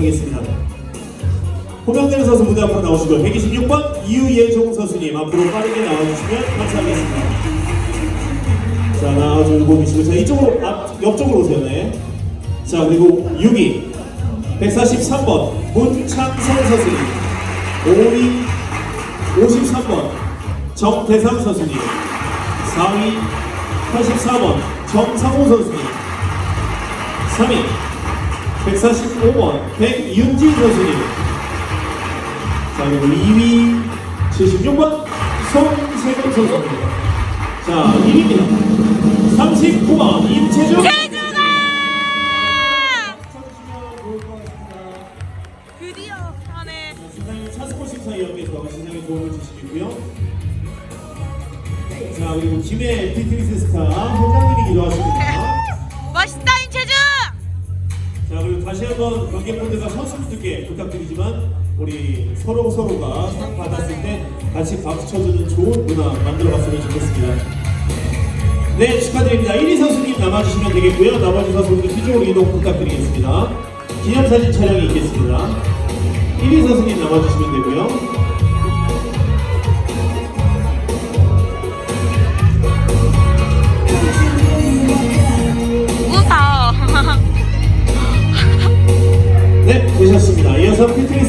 하겠습니다. 호명되는 선수 무대 앞으로 나오시고 126번 이유예종 선수님 앞으로 빠르게 나와주시면 감사하겠습니다. 자 나와주고 계시고 자 이쪽으로 앞 옆쪽으로 오세요 네. 자 그리고 6위 143번 문창선 선수님 5위 53번 정대상 선수님 4위 84번 정상호 선수님 3위 145번 백윤진 선수님. 자 그리고 2위 76번 송세경 선수입니다. 자 1위입니다. 39번 임채중 드디어 차스코 심사위원께서 도움을 자 그리고 김해 피트니스 스타 회장님이 다시 한번 관객분들과 선수분들께 부탁드리지만 우리 서로 서로가 상 받았을 때 같이 박수 쳐주는 좋은 문화 만들어봤으면 좋겠습니다. 네 축하드립니다. 1위 선수님 남아주시면 되겠고요. 나머지 선수분들 뒤쪽으로 이동 부탁드리겠습니다. 기념사진 촬영이 있겠습니다. 1위 선수님 남아주시면 되고요. 되셨습니다. 이어서 피트니스